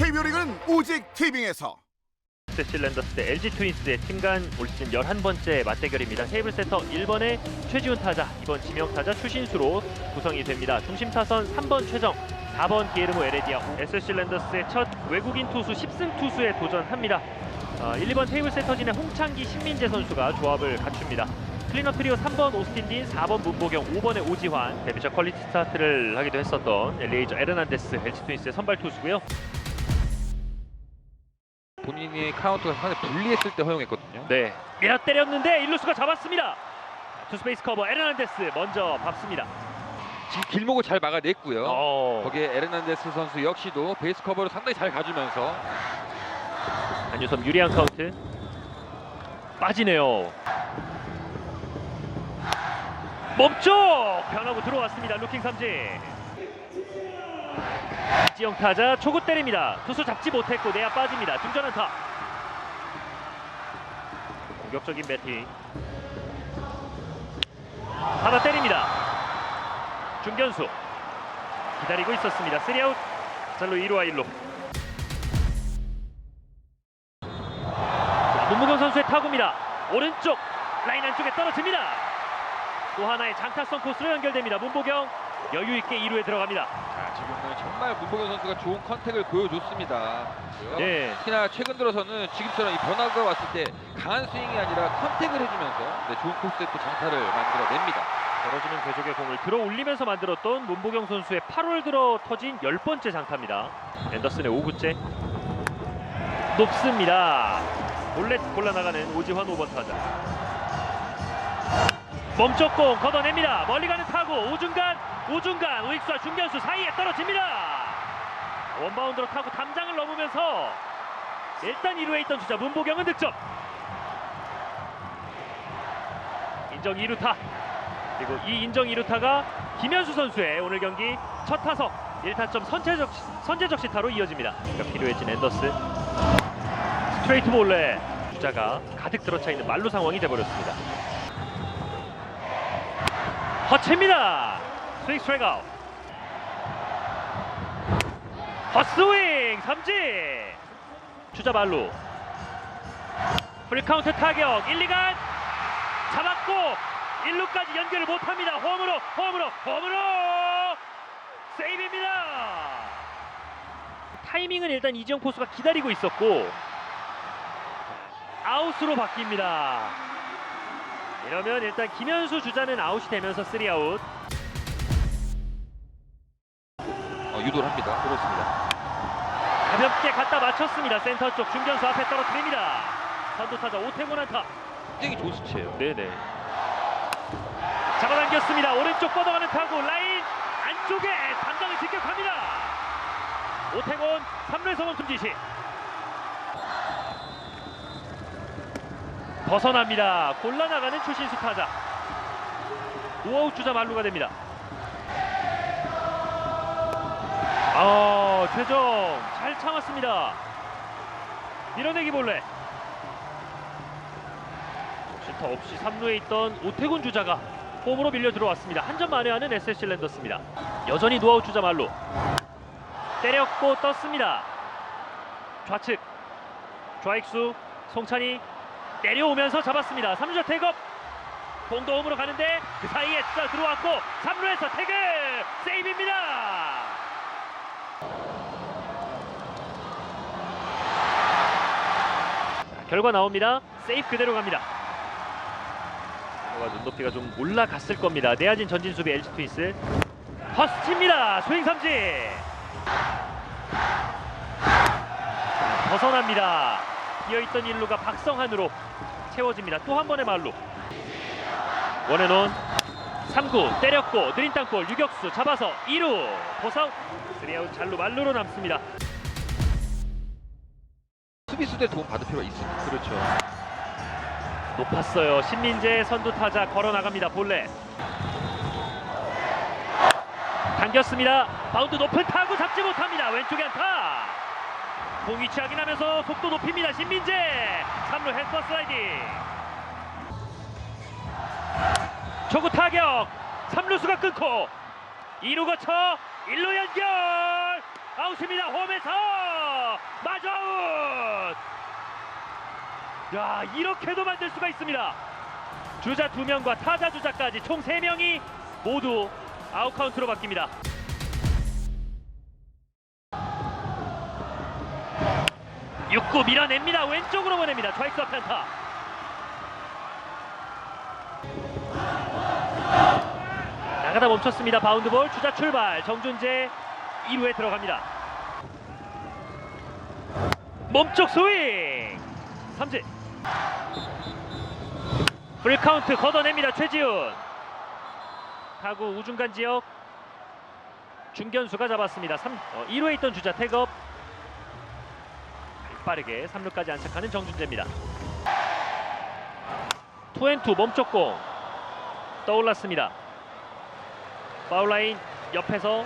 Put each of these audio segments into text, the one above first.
KBO 리그는 오직 티빙에서 셀실랜더스 대 LG 트윈스의 팀간 올 시즌 11번째 맞대결입니다. 테이블 세터 1번의 최지훈 타자, 2번 지명 타자 추신수로 구성이 됩니다. 중심 타선 3번 최정, 4번 기에르모 에레디아, SS실랜더스의 첫 외국인 투수 10승 투수에 도전합니다. 어, 1, 2번 테이블 세터진의 홍창기, 신민재 선수가 조합을 갖춥니다. 클리너 트리오 3번 오스틴 딘, 4번 문보경, 5번의 오지환, 데뷔적 퀄리티 스타트를 하기도 했었던 레이저 에르난데스, LG 트윈스의 선발 투수고요. 본인이 카운트가 상당히 불리했을 때 허용했거든요. 네. 밀어 때렸는데 일루수가 잡았습니다. 투스페이스 커버 에르난데스 먼저 밟습니다. 지금 길목을 잘 막아냈고요. 어. 거기에 에르난데스 선수 역시도 베이스 커버를 상당히 잘 가주면서 안유섬 유리한 카운트. 빠지네요. 몸쪽 변하고 들어왔습니다. 루킹 삼진. 이지영 타자 초구 때립니다. 투수 잡지 못했고 내야 빠집니다. 중전 안타. 공격적인 배팅. 하나 때립니다. 중견수 기다리고 있었습니다. 3아웃. 잘로 2루와 1루. 문무경 선수의 타구입니다. 오른쪽 라인 안쪽에 떨어집니다. 또 하나의 장타성 코스로 연결됩니다. 문보경 여유 있게 2루에 들어갑니다. 자, 지금은 정말 문보경 선수가 좋은 컨택을 보여줬습니다. 네. 특히나 최근 들어서는 지금처럼 이 변화가 왔을 때 강한 스윙이 아니라 컨택을 해주면서 네, 좋은 코스에 또 장타를 만들어냅니다. 떨어지는 궤적의 공을 들어 올리면서 만들었던 문보경 선수의 8월 들어 터진 10번째 장타입니다. 앤더슨의 5구째 높습니다. 몰래 골라나가는 오지환 5번 타자. 공 걷어냅니다. 멀리 가는 타구 오중간 오중간 우익수와 중견수 사이에 떨어집니다. 원바운드로 타고 담장을 넘으면서 일단 1루에 있던 주자 문보경은 득점. 인정 2루타. 그리고 이 인정 2루타가 김현수 선수의 오늘 경기 첫 타석 1타점 선제적, 선제적 시타로 이어집니다. 그러니까 필요해진 앤더스 스트레이트 볼에 주자가 가득 들어차 있는 말루 상황이 돼버렸습니다. 허치입니다. 스윙 스트라이크 아웃. 헛스윙 삼진. 주자 말루. 풀카운트 타격 1, 2간 잡았고 1루까지 연결을 못합니다. 홈으로 홈으로 홈으로 세이브입니다. 타이밍은 일단 이지영 포수가 기다리고 있었고 아웃으로 바뀝니다. 이러면 일단 김현수 주자는 아웃이 되면서 3아웃 어, 유도를 합니다. 그렇습니다. 가볍게 갖다 맞췄습니다. 센터 쪽 중견수 앞에 떨어뜨립니다. 선두타자 오태곤 안타. 굉장히 좋은 수치예요. 네네. 잡아당겼습니다. 오른쪽 뻗어가는 타구 라인 안쪽에 담장을 직격합니다. 오태곤 3루에서 멈춤 지시. 벗어납니다. 골라나가는 추신수 타자. 노아웃 주자 말루가 됩니다. 아 최정 잘 참았습니다. 밀어내기 볼래. 슈터 없이 3루에 있던 오태곤 주자가 홈으로 밀려 들어왔습니다. 한 점 만회하는 SSC 랜더스입니다. 여전히 노아웃 주자 말로 때렸고 떴습니다. 좌측 좌익수 송찬이 내려오면서 잡았습니다. 3루자 태업 공도 홈으로 가는데 그 사이에 주자 들어왔고 3루에서 태그 세이브입니다. 자, 결과 나옵니다. 세이프 그대로 갑니다. 와, 눈높이가 좀 올라갔을 겁니다. 내야진 전진 수비 LG 트윈스. 허스치입니다. 스윙 삼진. 자, 벗어납니다. 비어있던 일루가 박성한으로 채워집니다. 또 한 번의 말로. 원앤온 3구 때렸고 느린 땅볼 유격수 잡아서 2루 보석 3아웃 잘루 말루로 남습니다. 수비수들의 도움 받을 필요가 있습니다. 그렇죠. 높았어요. 신민재 선두 타자 걸어 나갑니다. 볼넷. 당겼습니다. 바운드 높은 타구 잡지 못합니다. 왼쪽에 안타. 공 위치 확인하면서 속도 높입니다. 신민재. 3루 헬퍼 슬라이딩. 초구 타격. 3루수가 끊고 2루 거쳐 1루 연결. 아웃입니다. 홈에서 마저웃 야 이렇게도 만들 수가 있습니다 주자 두명과 타자 주자까지 총 세명이 모두 아웃카운트로 바뀝니다 6구 밀어냅니다. 왼쪽으로 보냅니다. 좌익수 편타. 나가다 멈췄습니다. 바운드볼. 주자 출발. 정준재 2루에 들어갑니다. 몸쪽 스윙. 삼진. 풀카운트 걷어냅니다. 최지훈. 타구 우중간 지역 중견수가 잡았습니다. 3, 어, 2루에 있던 주자 태업 빠르게 3루까지 안착하는 정준재입니다. 투앤투 공 떠올랐습니다. 파울라인 옆에서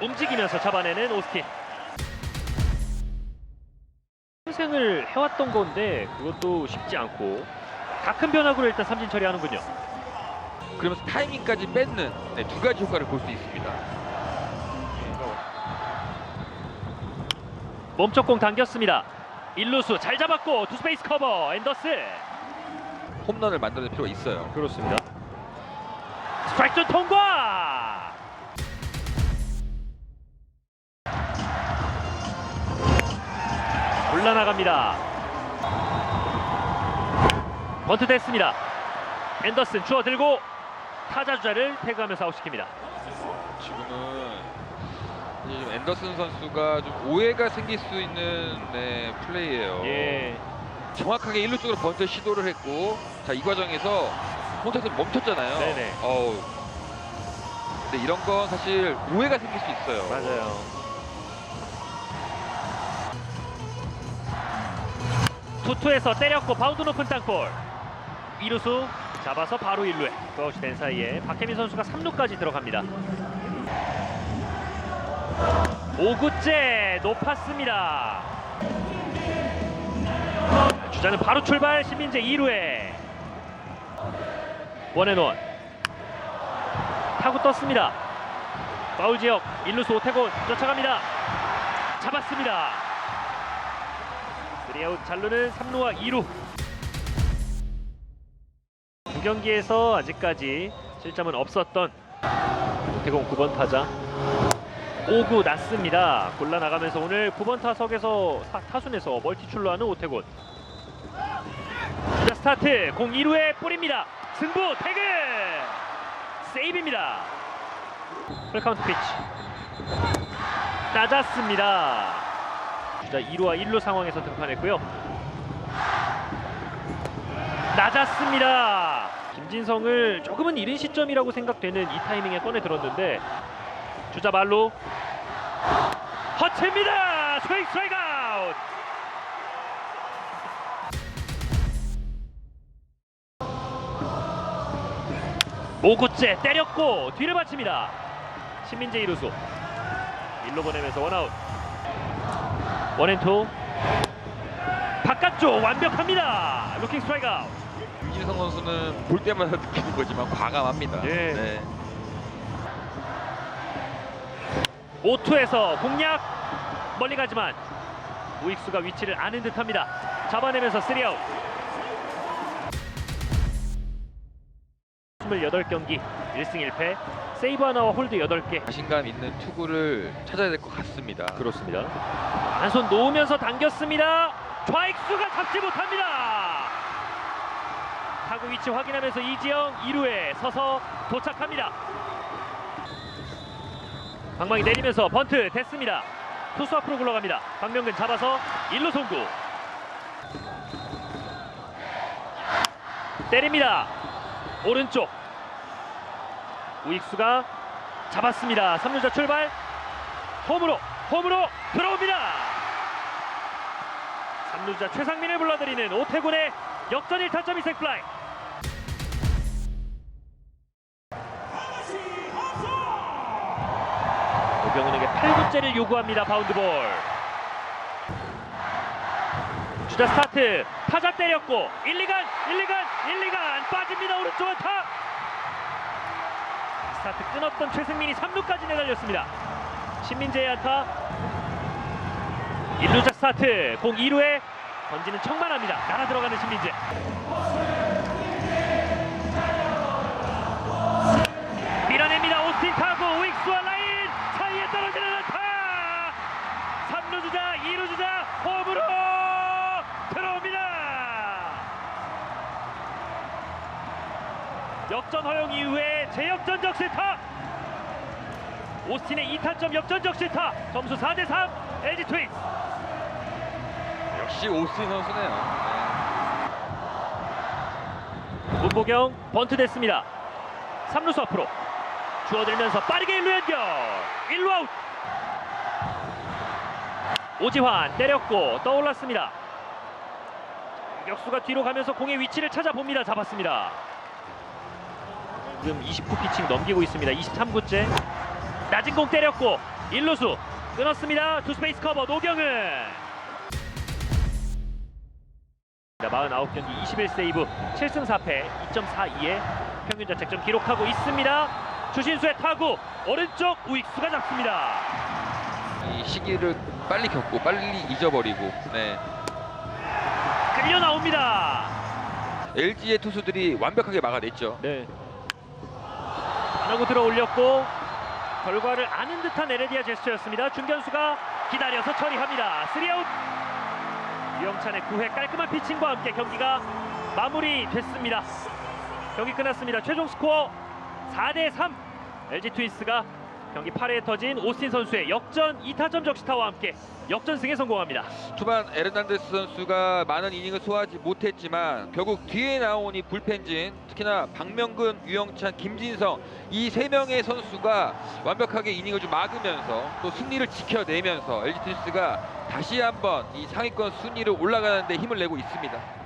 움직이면서 잡아내는 오스틴. 생을 해왔던 건데 그것도 쉽지 않고 다 큰 변화구로 일단 삼진 처리하는군요. 그러면서 타이밍까지 뺏는 네, 두 가지 효과를 볼 수 있습니다. 몸쪽 공 당겼습니다 1루수 잘 잡았고 투스페이스 커버 앤더스. 홈런을 만들어낼 필요가 있어요. 그렇습니다. 스트라이크 존 통과! 올라나갑니다. 번트 됐습니다. 앤더슨 주워들고 타자 주자를 태그하면서 아웃시킵니다. 지금은 이제 좀 앤더슨 선수가 좀 오해가 생길 수 있는 네, 플레이예요. 예 정확하게 1루 쪽으로 번트 시도를 했고 자 이 과정에서 홈에서 멈췄잖아요. 네네. 어우. 근데 이런 건 사실 오해가 생길 수 있어요. 맞아요 투투에서 때렸고 바운드 높은 땅볼 이루수 잡아서 바로 1루에 그것이 된 사이에 박혜민 선수가 3루까지 들어갑니다 5구째 높았습니다. 주자는 바로 출발 신민재 2루에. 원앤원. 타구 떴습니다. 파울 지역 1루수 오태곤 쫓아갑니다. 잡았습니다. 3아웃 잘루는 3루와 2루. 두 경기에서 아직까지 실점은 없었던 오태곤 9번 타자 5구 났습니다. 골라 나가면서 오늘 9번 타석에서 사- 타순에서 멀티 출루하는 오태곤. 자 스타트. 공 2루에 뿌립니다. 승부 태그! 세이브입니다. 풀카운트 피치. 낮았습니다. 주자 2루와 1루 상황에서 등판했고요. 낮았습니다. 김진성을 조금은 이른 시점이라고 생각되는 이 타이밍에 꺼내 들었는데 주자 말로. 허치입니다. 스윙 스트라이크 아웃. 오구째 때렸고 뒤를 받칩니다. 신민재 이루수. 1루 보내면서 원아웃. 원앤투. 바깥쪽 완벽합니다. 루킹 스트라이크 아웃. 윤진성 선수는 볼 때마다 느끼는 거지만 과감합니다. 예. 네. 5투에서 공략 멀리 가지만 우익수가 위치를 아는 듯합니다 잡아내면서 3아웃 28경기 1승 1패 세이브 하나와 홀드 8개 자신감 있는 투구를 찾아야 될 것 같습니다. 그렇습니다. 한손 놓으면서 당겼습니다. 좌익수가 잡지 못합니다. 타구 위치 확인하면서 이지영 2루에 서서 도착합니다. 방망이 내리면서 번트 됐습니다. 투수 앞으로 굴러갑니다. 박명근 잡아서 1루 송구. 때립니다. 오른쪽. 우익수가 잡았습니다. 3루자 출발. 홈으로 홈으로 들어옵니다. 3루자 최상민을 불러들이는 오태곤의 역전 1타점 이색 플라이. 8구째를 요구합니다. 바운드볼. 주자 스타트 타자 때렸고 1, 2간 1, 2간 1, 2간 빠집니다. 오른쪽 안타. 스타트 끊었던 최승민이 3루까지 내달렸습니다. 신민재의 안타 1루자 스타트 공 2루에 던지는 청만합니다. 날아 들어가는 신민재. 3루 주자, 2루 주자 홈으로 들어옵니다. 역전 허용 이후에 재역전 적시타. 오스틴의 2타점 역전 적시타. 점수 4대 3. LG 트윈스. 역시 오스틴 선수네요. 문보경 번트 됐습니다. 3루수 앞으로 주어들면서 빠르게 1루 연결 1루 아웃 오지환 때렸고 떠올랐습니다. 역수가 뒤로 가면서 공의 위치를 찾아봅니다. 잡았습니다. 지금 29 피칭 넘기고 있습니다. 23구째 낮은 공 때렸고 1루수 끊었습니다. 투 스페이스 커버 노경은 49경기 21세이브 7승 4패 2.42의 평균 자책점 기록하고 있습니다. 주신수의 타구 오른쪽 우익수가 잡습니다. 이 시기를 빨리 겪고 빨리 잊어버리고 네. 끌려 나옵니다. LG의 투수들이 완벽하게 막아냈죠. 네. 안하고 들어 올렸고 결과를 아는 듯한 에레디아 제스처였습니다. 중견수가 기다려서 처리합니다. 3아웃. 유영찬의 9회 깔끔한 피칭과 함께 경기가 마무리됐습니다. 경기 끝났습니다. 최종 스코어 4대 3. LG 트윈스가 경기 8회에 터진 오스틴 선수의 역전 2타점 적시타와 함께 역전승에 성공합니다. 초반 에르난데스 선수가 많은 이닝을 소화하지 못했지만 결국 뒤에 나온 이 불펜진 특히나 박명근, 유영찬, 김진성 이 세 명의 선수가 완벽하게 이닝을 좀 막으면서 또 승리를 지켜내면서 LG 트윈스가 다시 한번 이 상위권 순위를 올라가는 데 힘을 내고 있습니다.